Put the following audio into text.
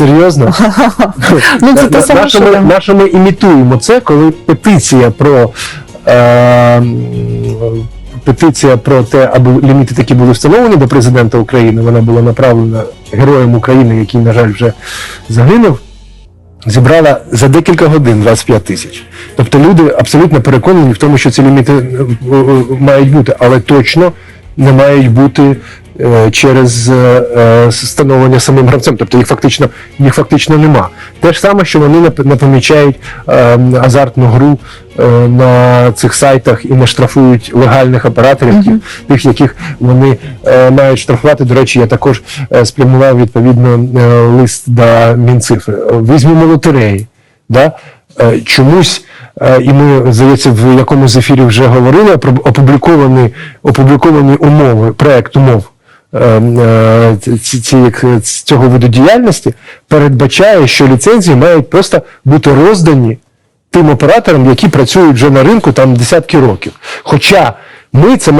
Серйозно? Ну, це те саме, що ми, нащо ми імітуємо це, коли петиція про е, петиція про те, аби ліміти такі були встановлені до президента України, вона була направлена героям України, який, на жаль, вже загинув. Зібрала за декілька годин 25 тисяч. Тобто люди абсолютно переконані в тому, що ці ліміти е, е, мають бути, але точно не мають бути е, через е, е, встановлення самим гравцем. Тобто їх фактично, їх фактично нема. Те ж саме, що вони не, помічають е, азартну гру на цих сайтах і не штрафують легальних операторів, тих, тих, яких вони мають штрафувати. До речі, я також спрямував відповідно лист до Мінцифри. Візьмемо лотереї. Да? Е, Чомусь, е, і ми, здається, в якомусь з ефірів вже говорили, про опубліковані, опубліковані умови, проект умов е, цього виду діяльності передбачає, що ліцензії мають просто бути роздані тим операторам, які працюють вже на ринку там десятки років. Хоча ми це